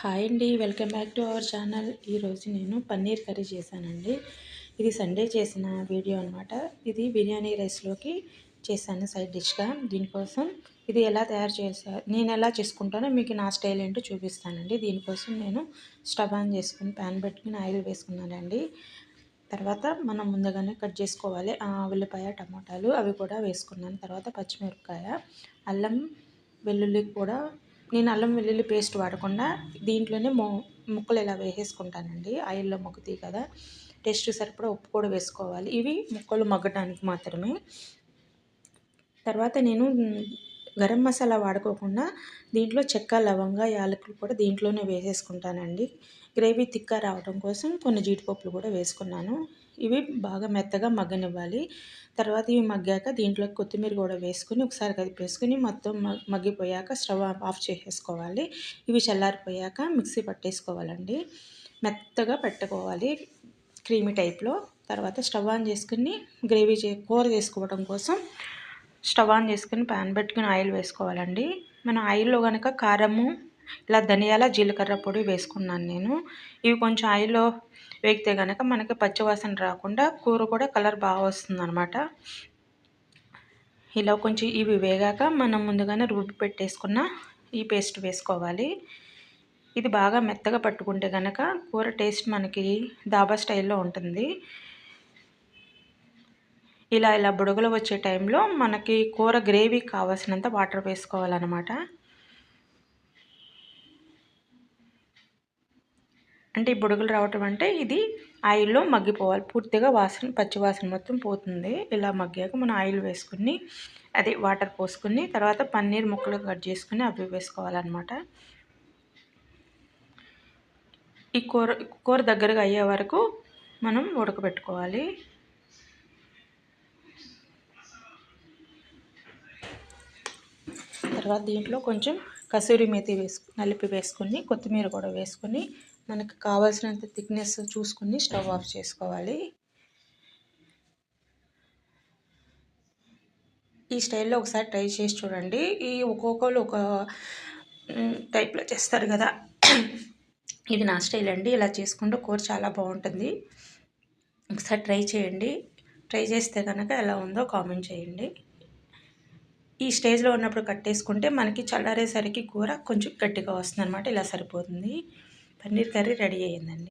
Hi అండి welcome back to our channel. ఈరోజు నేను పన్నీర్ కర్రీ చేశానండి. ఇది సండే చేసిన వీడియో అనమాట ఇది బిర్యానీ రైస్లోకి చేశాను సైడ్ డిష్గా. దీనికోసం ఇది ఎలా తయారు చేసా నేను ఎలా చేసుకుంటానో మీకు నా స్టైల్ ఏంటో చూపిస్తానండి. దీనికోసం నేను స్టవ్ ఆన్ చేసుకుని ప్యాన్ పెట్టుకుని ఆయిల్ వేసుకున్నానండి. తర్వాత మనం ముందుగానే కట్ చేసుకోవాలి. ఉల్లిపాయ టమాటాలు అవి కూడా వేసుకున్నాను. తర్వాత పచ్చిమిరపకాయ అల్లం వెల్లుల్లి కూడా నేను అల్లం వెల్లుల్లి పేస్ట్ వాడకుండా దీంట్లోనే మొ ముక్కలు ఇలా వేసేసుకుంటానండి? ఆయిల్లో మొక్కుతాయి కదా టేస్ట్ సరిపడా ఉప్పు కూడా వేసుకోవాలి. ఇవి ముక్కలు మగ్గటానికి మాత్రమే. తర్వాత నేను గరం మసాలా వాడుకోకుండా దీంట్లో చెక్క లవంగా యాలకులు కూడా దీంట్లోనే వేసేసుకుంటానండి. గ్రేవీ తిక్కా రావడం కోసం కొన్ని జీడిపప్పులు కూడా వేసుకున్నాను. ఇవి బాగా మెత్తగా మగ్గనివ్వాలి. తర్వాత ఇవి మగ్గాక దీంట్లో కొత్తిమీర కూడా వేసుకుని ఒకసారి కలిపేసుకుని మొత్తం మగ్గిపోయాక స్టవ్ ఆఫ్ చేసేసుకోవాలి. ఇవి చల్లారిపోయాక మిక్సీ పట్టేసుకోవాలండి. మెత్తగా పెట్టుకోవాలి క్రీమీ టైప్లో. తర్వాత స్టవ్ ఆన్ చేసుకుని గ్రేవీ చే కూర చేసుకోవడం కోసం స్టవ్ ఆన్ చేసుకుని ప్యాన్ పెట్టుకుని ఆయిల్ వేసుకోవాలండి. మనం ఆయిల్లో కనుక కారము ఇలా ధనియాల జీలకర్ర పొడి వేసుకున్నాను నేను. ఇవి కొంచెం ఆయిల్లో వేగితే కనుక మనకి పచ్చివాసన రాకుండా కూర కూడా కలర్ బాగా వస్తుంది అనమాట ఇలా కొంచెం ఇవి వేగాక మనం ముందుగానే రుబ్బి పెట్టేసుకున్న ఈ పేస్ట్ వేసుకోవాలి. ఇది బాగా మెత్తగా పట్టుకుంటే కనుక కూర టేస్ట్ మనకి దాబా స్టైల్లో ఉంటుంది. ఇలా ఇలా బుడగలు వచ్చే టైంలో మనకి కూర గ్రేవీ కావాల్సినంత వాటర్ వేసుకోవాలన్నమాట. అంటే ఈ బుడగలు రావటం అంటే ఇది ఆయిల్లో మగ్గిపోవాలి. పూర్తిగా వాసన పచ్చి వాసన మొత్తం పోతుంది. ఇలా మగ్గాక మనం ఆయిల్ వేసుకుని అది వాటర్ పోసుకుని తర్వాత పన్నీర్ ముక్కలు కట్ చేసుకుని అవి వేసుకోవాలన్నమాట. ఈ కూర కూర దగ్గరగా అయ్యే వరకు మనం ఉడకబెట్టుకోవాలి. తర్వాత దీంట్లో కొంచెం కసూరి మేతి వేసు నలిపి వేసుకొని కొత్తిమీర కూడా వేసుకొని మనకు కావాల్సినంత థిక్నెస్ చూసుకుని స్టవ్ ఆఫ్ చేసుకోవాలి. ఈ స్టైల్లో ఒకసారి ట్రై చేసి చూడండి. ఈ ఒక్కొక్కరు ఒక టైప్లో చేస్తారు కదా. ఇది నా స్టైల్ అండి. ఇలా చేసుకుంటూ కూర చాలా బాగుంటుంది. ఒకసారి ట్రై చేయండి. ట్రై చేస్తే కనుక ఎలా ఉందో కామెంట్ చేయండి. ఈ స్టేజ్లో ఉన్నప్పుడు కట్టేసుకుంటే మనకి చల్లారేసరికి కూర కొంచెం గట్టిగా వస్తుంది అనమాట ఇలా సరిపోతుంది. పన్నీర్ కర్రీ రెడీ అయ్యిందండి.